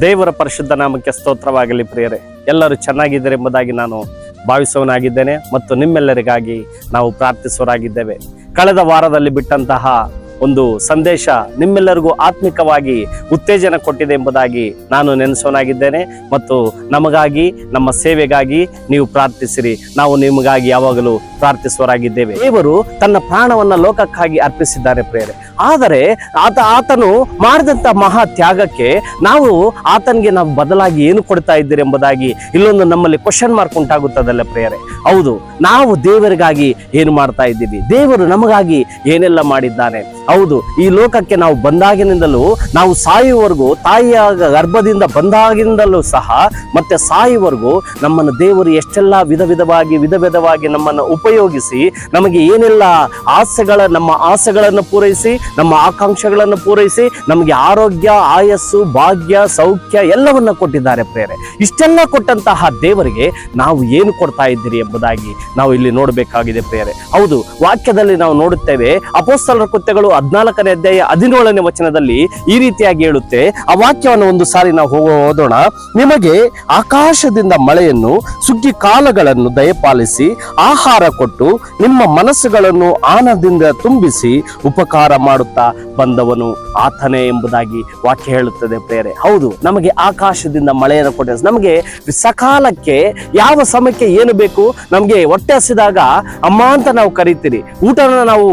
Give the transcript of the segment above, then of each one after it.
ದೇವರ ಪರಿಶುದ್ಧ ನಾಮಕ್ಕೆ ಸ್ತೋತ್ರವಾಗಲಿ ಪ್ರಿಯರೇ. ಎಲ್ಲರೂ ಚೆನ್ನಾಗಿದ್ದಾರೆ ಎಂಬುದಾಗಿ ನಾನು ಭಾವಿಸುವನಾಗಿದ್ದೇನೆ ಮತ್ತು ನಿಮ್ಮೆಲ್ಲರಿಗಾಗಿ ನಾವು ಪ್ರಾರ್ಥಿಸುವರಾಗಿದ್ದೇವೆ ಕಳೆದ ವಾರದಲ್ಲಿ ಬಿಟ್ಟಂತಹ ಒಂದು ಸಂದೇಶ ನಿಮ್ಮೆಲ್ಲರಿಗೂ ಆತ್ಮಿಕವಾಗಿ ಉತ್ತೇಜನ ಕೊಟ್ಟಿದೆ ಎಂಬುದಾಗಿ ನಾನು ನೆನೆಸೋನಾಗಿದ್ದೇನೆ ಮತ್ತು ನಮಗಾಗಿ, ನಮ್ಮ ಸೇವೆಗಾಗಿ ನೀವು ಪ್ರಾರ್ಥಿಸಿರಿ. ನಾವು ನಿಮಗಾಗಿ ಯಾವಾಗಲೂ ಪ್ರಾರ್ಥಿಸುವರಾಗಿದ್ದೇವೆ ದೇವರು ತನ್ನ ಪ್ರಾಣವನ್ನು ಲೋಕಕ್ಕಾಗಿ ಅರ್ಪಿಸಿದ್ದಾರೆ ಪ್ರೇರೆ ಆದರೆ ಆತ ಆತನು ಮಾಡಿದಂತ ಮಹಾ ತ್ಯಾಗಕ್ಕೆ ನಾವು ಆತನಿಗೆ ನಾವು ಬದಲಾಗಿ ಏನು ಕೊಡ್ತಾ ಇದ್ದೀರಿ ಎಂಬುದಾಗಿ ಇಲ್ಲೊಂದು ನಮ್ಮಲ್ಲಿ ಕ್ವಶನ್ ಮಾರ್ಕ್ ಉಂಟಾಗುತ್ತದಲ್ಲ ಪ್ರೇಯರೆ. ಹೌದು, ನಾವು ದೇವರಿಗಾಗಿ ಏನು ಮಾಡ್ತಾ ಇದ್ದೀವಿ? ದೇವರು ನಮಗಾಗಿ ಏನೆಲ್ಲ ಮಾಡಿದ್ದಾನೆ? ಹೌದು, ಈ ಲೋಕಕ್ಕೆ ನಾವು ಬಂದಾಗಿನಿಂದಲೂ ನಾವು ಸಾಯುವವರೆಗೂ, ತಾಯಿಯ ಗರ್ಭದಿಂದ ಬಂದಾಗಿನಿಂದಲೂ ಸಹ ಮತ್ತೆ ಸಾಯುವವರೆಗೂ ನಮ್ಮನ್ನು ದೇವರು ಎಷ್ಟೆಲ್ಲ ವಿಧ ವಿಧವಾಗಿ ವಿಧ ವಿಧವಾಗಿ ನಮ್ಮನ್ನು ಉಪಯೋಗಿಸಿ, ನಮಗೆ ಏನೆಲ್ಲ ಆಸೆಗಳ, ನಮ್ಮ ಆಸೆಗಳನ್ನು ಪೂರೈಸಿ, ನಮ್ಮ ಆಕಾಂಕ್ಷೆಗಳನ್ನು ಪೂರೈಸಿ, ನಮಗೆ ಆರೋಗ್ಯ, ಆಯಸ್ಸು, ಭಾಗ್ಯ, ಸೌಖ್ಯ ಎಲ್ಲವನ್ನ ಕೊಟ್ಟಿದ್ದಾರೆ ಪ್ರೇರೆ ಇಷ್ಟೆಲ್ಲ ಕೊಟ್ಟಂತಹ ದೇವರಿಗೆ ನಾವು ಏನು ಕೊಡ್ತಾ ಇದ್ದೀರಿ ಎಂಬುದಾಗಿ ನಾವು ಇಲ್ಲಿ ನೋಡಬೇಕಾಗಿದೆ ಪ್ರೇರೆ ಹೌದು, ವಾಕ್ಯದಲ್ಲಿ ನಾವು ನೋಡುತ್ತೇವೆ, ಅಪೋಸ್ತಲರ ಕೃತ್ಯಗಳು ಹದಿನಾಲ್ಕನೇ ಅಧ್ಯಾಯ ಹದಿನೇಳನೇ ವಚನದಲ್ಲಿ ಈ ರೀತಿಯಾಗಿ ಹೇಳುತ್ತೆ, ಆ ವಾಕ್ಯವನ್ನು ಒಂದು ಸಾರಿ ನಾವು ಓದೋಣ. ನಿಮಗೆ ಆಕಾಶದಿಂದ ಮಳೆಯನ್ನು, ಸುಗ್ಗಿ ಕಾಲಗಳನ್ನು ದಯಪಾಲಿಸಿ, ಆಹಾರ ಕೊಟ್ಟು, ನಿಮ್ಮ ಮನಸ್ಸುಗಳನ್ನು ಆನಂದದಿಂದ ತುಂಬಿಸಿ ಉಪಕಾರ ಮಾಡುತ್ತಾ ಬಂದವನು ಆತನೇ ಎಂಬುದಾಗಿ ವಾಕ್ಯ ಹೇಳುತ್ತದೆ ಪ್ರೇರೆ ಹೌದು, ನಮಗೆ ಆಕಾಶದಿಂದ ಮಳೆಯನ್ನು ಕೊಟ್ಟ ನಮಗೆ ಸಕಾಲಕ್ಕೆ, ಯಾವ ಸಮಯಕ್ಕೆ ಏನು ಬೇಕು, ನಮಗೆ ಹೊಟ್ಟೆ ಹಸಿದಾಗ, ಅಮ್ಮ ಅಂತ ನಾವು ಕರಿತೀರಿ. ಊಟನ ನಾವು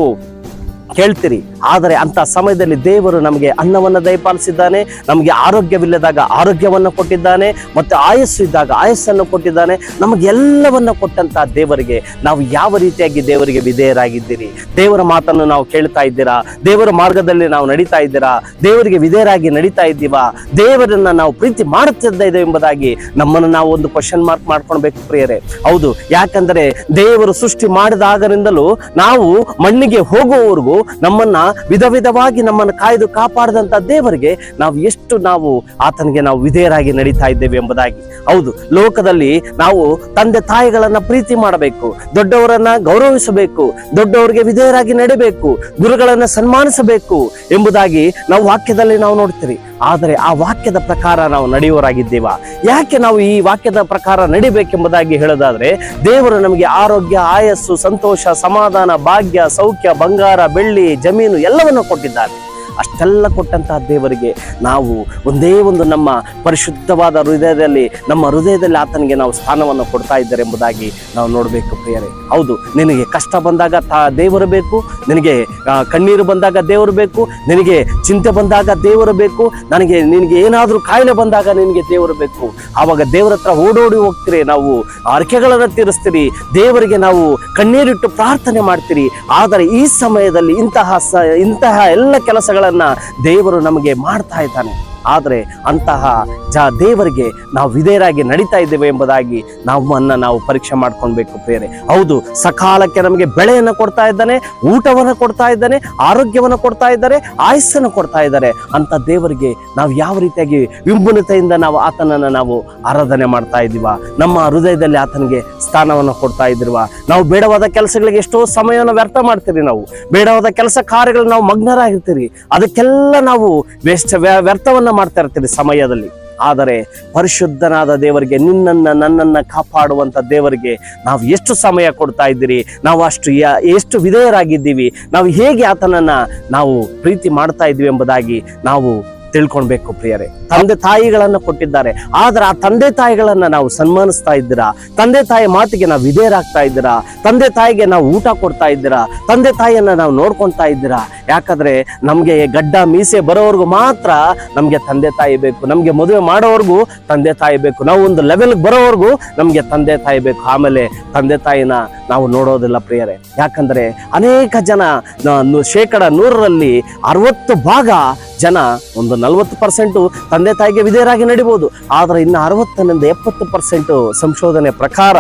ಕೇಳ್ತೀರಿ. ಆದರೆ ಅಂತ ಸಮಯದಲ್ಲಿ ದೇವರು ನಮಗೆ ಅನ್ನವನ್ನು ದಯಪಾಲಿಸಿದ್ದಾನೆ, ನಮಗೆ ಆರೋಗ್ಯವಿಲ್ಲದಾಗ ಆರೋಗ್ಯವನ್ನು ಕೊಟ್ಟಿದ್ದಾನೆ, ಮತ್ತು ಆಯಸ್ಸು ಇದ್ದಾಗ ಆಯಸ್ಸನ್ನು ಕೊಟ್ಟಿದ್ದಾನೆ. ನಮಗೆ ಎಲ್ಲವನ್ನು ಕೊಟ್ಟಂತಹ ದೇವರಿಗೆ ನಾವು ಯಾವ ರೀತಿಯಾಗಿ ದೇವರಿಗೆ ವಿಧೇಯರಾಗಿದ್ದೀರಿ? ದೇವರ ಮಾತನ್ನು ನಾವು ಕೇಳ್ತಾ ಇದ್ದೀರಾ? ದೇವರ ಮಾರ್ಗದಲ್ಲಿ ನಾವು ನಡೀತಾ ಇದ್ದೀರಾ? ದೇವರಿಗೆ ವಿಧೇಯರಾಗಿ ನಡೀತಾ ಇದ್ದೀವಾ? ದೇವರನ್ನ ನಾವು ಪ್ರೀತಿ ಮಾಡುತ್ತಿದ್ದ ಇದೆ ಎಂಬುದಾಗಿ ನಮ್ಮನ್ನು ನಾವು ಒಂದು ಕ್ವಶನ್ ಮಾರ್ಕ್ ಮಾಡ್ಕೊಳ್ಬೇಕು ಪ್ರಿಯರೇ. ಹೌದು, ಯಾಕಂದ್ರೆ ದೇವರು ಸೃಷ್ಟಿ ಮಾಡಿದಾಗರಿಂದಲೂ ನಾವು ಮಣ್ಣಿಗೆ ಹೋಗುವವರೆಗೂ ನಮ್ಮನ್ನ ವಿಧ ವಿಧವಾಗಿ ನಮ್ಮನ್ನು ಕಾಯ್ದು ಕಾಪಾಡದಂತ ದೇವರಿಗೆ ನಾವು ಎಷ್ಟು ನಾವು ಆತನಿಗೆ ನಾವು ವಿಧೇಯರಾಗಿ ನಡೀತಾ ಇದ್ದೇವೆ ಎಂಬುದಾಗಿ. ಹೌದು, ಲೋಕದಲ್ಲಿ ನಾವು ತಂದೆ ತಾಯಿಗಳನ್ನ ಪ್ರೀತಿ ಮಾಡಬೇಕು, ದೊಡ್ಡವರನ್ನ ಗೌರವಿಸಬೇಕು, ದೊಡ್ಡವರಿಗೆ ವಿಧೇಯರಾಗಿ ನಡಿಬೇಕು, ಗುರುಗಳನ್ನ ಸನ್ಮಾನಿಸಬೇಕು ಎಂಬುದಾಗಿ ನಾವು ವಾಕ್ಯದಲ್ಲಿ ನಾವು ನೋಡ್ತೀರಿ. ಆದರೆ ಆ ವಾಕ್ಯದ ಪ್ರಕಾರ ನಾವು ನಡೆಯುವರಾಗಿದ್ದೇವ ಯಾಕೆ ನಾವು ಈ ವಾಕ್ಯದ ಪ್ರಕಾರ ನಡಿಬೇಕೆಂಬುದಾಗಿ ಹೇಳೋದಾದ್ರೆ, ದೇವರು ನಮಗೆ ಆರೋಗ್ಯ, ಆಯಸ್ಸು, ಸಂತೋಷ, ಸಮಾಧಾನ, ಭಾಗ್ಯ, ಸೌಖ್ಯ, ಬಂಗಾರ, ಬೆಳ್ಳಿ, ಜಮೀನು ಎಲ್ಲವನ್ನು ಕೊಟ್ಟಿದ್ದಾನೆ ಅಷ್ಟೆಲ್ಲ ಕೊಟ್ಟಂತಹ ದೇವರಿಗೆ ನಾವು ಒಂದೇ ಒಂದು ನಮ್ಮ ಪರಿಶುದ್ಧವಾದ ಹೃದಯದಲ್ಲಿ, ನಮ್ಮ ಹೃದಯದಲ್ಲಿ ಆತನಿಗೆ ನಾವು ಸ್ಥಾನವನ್ನು ಕೊಡ್ತಾ ಇದ್ದಾರೆ ಎಂಬುದಾಗಿ ನಾವು ನೋಡಬೇಕು ಪ್ರಿಯರೇ. ಹೌದು, ನಿನಗೆ ಕಷ್ಟ ಬಂದಾಗ ತಾ ದೇವರು ಬೇಕು, ನಿನಗೆ ಕಣ್ಣೀರು ಬಂದಾಗ ದೇವರು ಬೇಕು, ನಿನಗೆ ಚಿಂತೆ ಬಂದಾಗ ದೇವರು ಬೇಕು, ನನಗೆ, ನಿನಗೆ ಏನಾದರೂ ಕಾಯಿಲೆ ಬಂದಾಗ ನಿನಗೆ ದೇವರು ಬೇಕು. ಆವಾಗ ದೇವರ ಹತ್ರ ಓಡೋಡಿ ಹೋಗ್ತೀರಿ, ನಾವು ಅರ್ಕೆಗಳನ್ನು ತೀರಿಸ್ತೀರಿ, ದೇವರಿಗೆ ನಾವು ಕಣ್ಣೀರಿಟ್ಟು ಪ್ರಾರ್ಥನೆ ಮಾಡ್ತೀರಿ. ಆದರೆ ಈ ಸಮಯದಲ್ಲಿ ಇಂತಹ ಸ, ಇಂತಹ ಎಲ್ಲ ಕೆಲಸಗಳನ್ನ ದೇವರು ನಮಗೆ ಮಾಡ್ತಾ ಇದ್ದಾನೆ. ಆದರೆ ಅಂತಹ ಜ ದೇವರಿಗೆ ನಾವು ವಿಧೇಯರಾಗಿ ನಡೀತಾ ಇದ್ದೇವೆ ಎಂಬುದಾಗಿ ನಮ್ಮನ್ನು ನಾವು ಪರೀಕ್ಷೆ ಮಾಡ್ಕೊಳ್ಬೇಕು ಪ್ರೇರೆ ಹೌದು, ಸಕಾಲಕ್ಕೆ ನಮಗೆ ಬೆಳೆಯನ್ನು ಕೊಡ್ತಾ ಇದ್ದಾನೆ, ಊಟವನ್ನು ಕೊಡ್ತಾ ಇದ್ದಾನೆ, ಆರೋಗ್ಯವನ್ನು ಕೊಡ್ತಾ ಇದ್ದಾರೆ, ಆಯಸ್ಸನ್ನು ಕೊಡ್ತಾ ಇದ್ದಾರೆ. ಅಂತ ದೇವರಿಗೆ ನಾವು ಯಾವ ರೀತಿಯಾಗಿ ವಿಂಬುನತೆಯಿಂದ ನಾವು ಆತನನ್ನು ನಾವು ಆರಾಧನೆ ಮಾಡ್ತಾ ಇದ್ದೀವ? ನಮ್ಮ ಹೃದಯದಲ್ಲಿ ಆತನಿಗೆ ಸ್ಥಾನವನ್ನು ಕೊಡ್ತಾ ಇದ್ದಿರುವ? ನಾವು ಬೇಡವಾದ ಕೆಲಸಗಳಿಗೆ ಎಷ್ಟೋ ಸಮಯವನ್ನು ವ್ಯರ್ಥ ಮಾಡ್ತೀರಿ ನಾವು. ಬೇಡವಾದ ಕೆಲಸ ಕಾರ್ಯಗಳು ನಾವು ಮಗ್ನರಾಗಿರ್ತೀರಿ. ಅದಕ್ಕೆಲ್ಲ ನಾವು ವೇಸ್ಟ್ ವ್ಯರ್ಥವನ್ನ ಮಾಡ್ತಾ ಇರ್ತೀರಿ ಸಮಯದಲ್ಲಿ. ಆದರೆ ಪರಿಶುದ್ಧನಾದ ದೇವರಿಗೆ, ನಿನ್ನನ್ನ, ನನ್ನನ್ನ ಕಾಪಾಡುವಂತ ದೇವರಿಗೆ ನಾವು ಎಷ್ಟು ಸಮಯ ಕೊಡ್ತಾ ಇದ್ದೀರಿ? ನಾವು ಅಷ್ಟು ಎಷ್ಟು ವಿಧೇಯರಾಗಿದ್ದೀವಿ? ನಾವು ಹೇಗೆ ಆತನನ್ನ ನಾವು ಪ್ರೀತಿ ಮಾಡ್ತಾ ಇದ್ದೀವಿ ಎಂಬುದಾಗಿ ನಾವು ತಿಳ್ಕೊಳ್ಬೇಕು ಪ್ರಿಯರೇ. ತಂದೆ ತಾಯಿಗಳನ್ನ ಕೊಟ್ಟಿದ್ದಾರೆ. ಆದ್ರೆ ಆ ತಂದೆ ತಾಯಿಗಳನ್ನ ನಾವು ಸನ್ಮಾನಿಸ್ತಾ ಇದ್ದೀರಾ? ತಂದೆ ತಾಯಿ ಮಾತಿಗೆ ನಾವು ವಿಧೇಯರಾಗ್ತಾ ಇದ್ದೀರಾ? ತಂದೆ ತಾಯಿಗೆ ನಾವು ಊಟ ಕೊಡ್ತಾ ಇದ್ದೀರಾ? ತಂದೆ ತಾಯಿಯನ್ನ ನಾವು ನೋಡ್ಕೊಂತಾ ಇದ್ದೀರಾ? ಯಾಕಂದ್ರೆ ನಮ್ಗೆ ಗಡ್ಡ ಮೀಸೆ ಬರೋವರೆಗೂ ಮಾತ್ರ ನಮ್ಗೆ ತಂದೆ ತಾಯಿ ಬೇಕು. ನಮ್ಗೆ ಮದುವೆ ಮಾಡೋವರೆಗೂ ತಂದೆ ತಾಯಿ ಬೇಕು. ನಾವು ಒಂದು ಲೆವೆಲ್ಗೆ ಬರೋವರೆಗೂ ನಮ್ಗೆ ತಂದೆ ತಾಯಿ ಬೇಕು. ಆಮೇಲೆ ತಂದೆ ತಾಯಿನ ನಾವು ನೋಡೋದಿಲ್ಲ ಪ್ರಿಯರೇ. ಯಾಕಂದ್ರೆ ಅನೇಕ ಜನ ಶೇಕಡ ನೂರರಲ್ಲಿ ಅರವತ್ತು ಭಾಗ ಜನ ಒಂದು ನಲವತ್ತು ಪರ್ಸೆಂಟು ತಂದೆ ತಾಯಿಗೆ ವಿಧೇಯರಾಗಿ ನಡಿಬೋದು. ಆದರೆ ಇನ್ನು ಅರವತ್ತರಿಂದ ಎಪ್ಪತ್ತು ಪರ್ಸೆಂಟು ಸಂಶೋಧನೆ ಪ್ರಕಾರ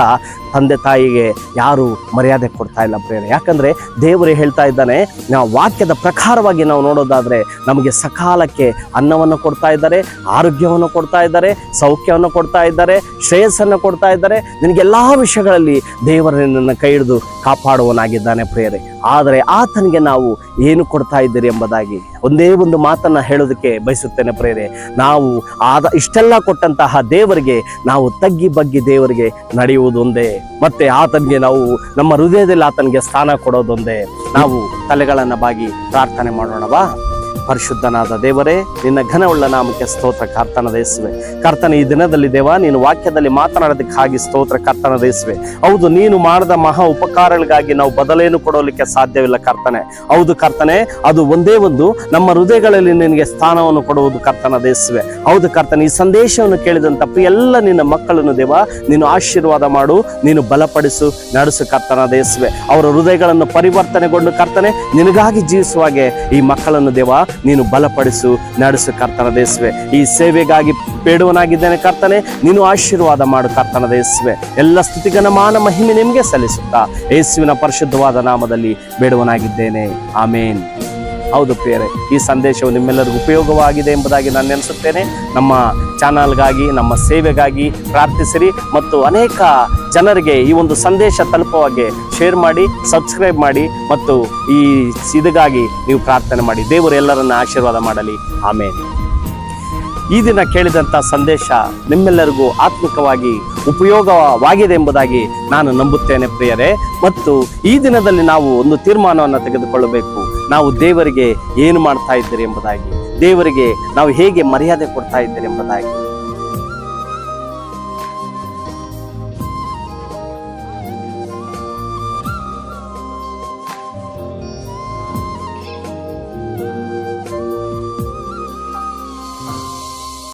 ತಂದೆ ತಾಯಿಗೆ ಯಾರು ಮರ್ಯಾದೆ ಕೊಡ್ತಾ ಇಲ್ಲ ಪ್ರೇರೆ ಯಾಕಂದ್ರೆ ದೇವರೇ ಹೇಳ್ತಾ ಇದ್ದಾನೆ, ನಾವು ವಾಕ್ಯದ ಪ್ರಕಾರವಾಗಿ ನಾವು ನೋಡೋದಾದ್ರೆ ನಮಗೆ ಸಕಾಲಕ್ಕೆ ಅನ್ನವನ್ನು ಕೊಡ್ತಾ ಇದ್ದಾರೆ, ಆರೋಗ್ಯವನ್ನು ಕೊಡ್ತಾ ಇದ್ದಾರೆ, ಸೌಖ್ಯವನ್ನು ಕೊಡ್ತಾ ಇದ್ದಾರೆ, ಶ್ರೇಯಸ್ಸನ್ನು ಕೊಡ್ತಾ ಇದ್ದಾರೆ. ನಿನಗೆಲ್ಲಾ ವಿಷಯಗಳಲ್ಲಿ ನಿನ್ನನ್ನು ಕೈ ಹಿಡಿದು ಕಾಪಾಡುವನಾಗಿದ್ದಾನೆ ಪ್ರೇರೆ ಆದರೆ ಆತನಿಗೆ ನಾವು ಏನು ಕೊಡ್ತಾ ಇದ್ದೀರಿ ಎಂಬುದಾಗಿ ಒಂದೇ ಒಂದು ಮಾತನ್ನ ಹೇಳೋದಕ್ಕೆ ಬಯಸುತ್ತೇನೆ ಪ್ರೇರೆ ನಾವು ಆದ ಇಷ್ಟೆಲ್ಲ ಕೊಟ್ಟಂತಹ ದೇವರಿಗೆ, ನಾವು ತಗ್ಗಿ ಬಗ್ಗಿ ದೇವರಿಗೆ ನಡೆಯುವುದೊಂದೇ. ಮತ್ತೆ ಆತನಿಗೆ ನಾವು ನಮ್ಮ ಹೃದಯದಲ್ಲಿ ಆತನಿಗೆ ಸ್ಥಾನ ಕೊಡೋದೊಂದೇ. ನಾವು ತಲೆಗಳನ್ನು ಬಾಗಿ ಪ್ರಾರ್ಥನೆ ಮಾಡೋಣವಾ? ಪರಿಶುದ್ಧನಾದ ದೇವರೇ, ನಿನ್ನ ಘನವುಳ್ಳ ನಾಮಕ್ಕೆ ಸ್ತೋತ್ರ ಕರ್ತನ ದೇಸುವೆ. ಕರ್ತನ, ಈ ದಿನದಲ್ಲಿ ದೇವ, ನೀನು ವಾಕ್ಯದಲ್ಲಿ ಮಾತನಾಡೋದಕ್ಕಾಗಿ ಸ್ತೋತ್ರ ಕರ್ತನ ದೇಸುವೆ. ಹೌದು, ನೀನು ಮಾಡಿದ ಮಹಾ ಉಪಕಾರಗಳಿಗಾಗಿ ನಾವು ಬದಲೇನು ಕೊಡೋಲಿಕ್ಕೆ ಸಾಧ್ಯವಿಲ್ಲ ಕರ್ತನೆ. ಹೌದು ಕರ್ತನೆ, ಅದು ಒಂದೇ ಒಂದು, ನಮ್ಮ ಹೃದಯಗಳಲ್ಲಿ ನಿನಗೆ ಸ್ಥಾನವನ್ನು ಕೊಡುವುದು ಕರ್ತನ ದೇಸುವೆ. ಹೌದು ಕರ್ತನೆ, ಈ ಸಂದೇಶವನ್ನು ಕೇಳಿದಂತ ಎಲ್ಲ ನಿನ್ನ ಮಕ್ಕಳನ್ನು ದೇವ, ನೀನು ಆಶೀರ್ವಾದ ಮಾಡು, ನೀನು ಬಲಪಡಿಸು, ನಡೆಸು ಕರ್ತನ ದೇಸುವೆ. ಅವರ ಹೃದಯಗಳನ್ನು ಪರಿವರ್ತನೆಗೊಂಡು ಕರ್ತನೆ, ನಿನಗಾಗಿ ಜೀವಿಸುವಾಗೆ ಈ ಮಕ್ಕಳನ್ನು ದೇವ ನೀನು ಬಲಪಡಿಸು, ನಡೆಸು ಕರ್ತನ ದೇಸುವೆ. ಈ ಸೇವೆಗಾಗಿ ಬೇಡುವನಾಗಿದ್ದೇನೆ ಕರ್ತನೆ, ನೀನು ಆಶೀರ್ವಾದ ಮಾಡು ಕರ್ತನ ದೇಸುವೆ. ಎಲ್ಲ ಸ್ತುತಿಗನ ಮಾನ ಮಹಿಮೆ ನಿಮಗೆ ಸಲ್ಲಿಸುತ್ತಾ, ಯೇಸುವಿನ ಪರಿಶುದ್ಧವಾದ ನಾಮದಲ್ಲಿ ಬೇಡುವನಾಗಿದ್ದೇನೆ. ಆಮೇನ್. ಹೌದು ಪ್ರಿಯರೇ, ಈ ಸಂದೇಶವು ನಿಮ್ಮೆಲ್ಲರಿಗೂ ಉಪಯೋಗವಾಗಿದೆ ಎಂಬುದಾಗಿ ನಾನು ನೆನೆಸುತ್ತೇನೆ. ನಮ್ಮ ಚಾನಲ್ಗಾಗಿ, ನಮ್ಮ ಸೇವೆಗಾಗಿ ಪ್ರಾರ್ಥಿಸಿರಿ ಮತ್ತು ಅನೇಕ ಜನರಿಗೆ ಈ ಒಂದು ಸಂದೇಶ ತಲುಪುವಾಗೆ ಶೇರ್ ಮಾಡಿ, ಸಬ್ಸ್ಕ್ರೈಬ್ ಮಾಡಿ ಮತ್ತು ಈ ಇದಗಾಗಿ ನೀವು ಪ್ರಾರ್ಥನೆ ಮಾಡಿ. ದೇವರು ಎಲ್ಲರನ್ನ ಆಶೀರ್ವಾದ ಮಾಡಲಿ. ಆಮೇಲೆ ಈ ದಿನ ಕೇಳಿದಂಥ ಸಂದೇಶ ನಿಮ್ಮೆಲ್ಲರಿಗೂ ಆತ್ಮಿಕವಾಗಿ ಉಪಯೋಗವಾಗಿದೆ ಎಂಬುದಾಗಿ ನಾನು ನಂಬುತ್ತೇನೆ ಪ್ರಿಯರೇ. ಮತ್ತು ಈ ದಿನದಲ್ಲಿ ನಾವು ಒಂದು ತೀರ್ಮಾನವನ್ನು ತೆಗೆದುಕೊಳ್ಳಬೇಕು. ನಾವು ದೇವರಿಗೆ ಏನು ಮಾಡ್ತಾ ಇದ್ದೀರಿ ಎಂಬುದಾಗಿ ದೇವರಿಗೆ ನಾವು ಹೇಗೆ ಮರ್ಯಾದೆ ಕೊಡ್ತಾ ಇದ್ದೀರಿ ಎಂಬುದಾಗಿ.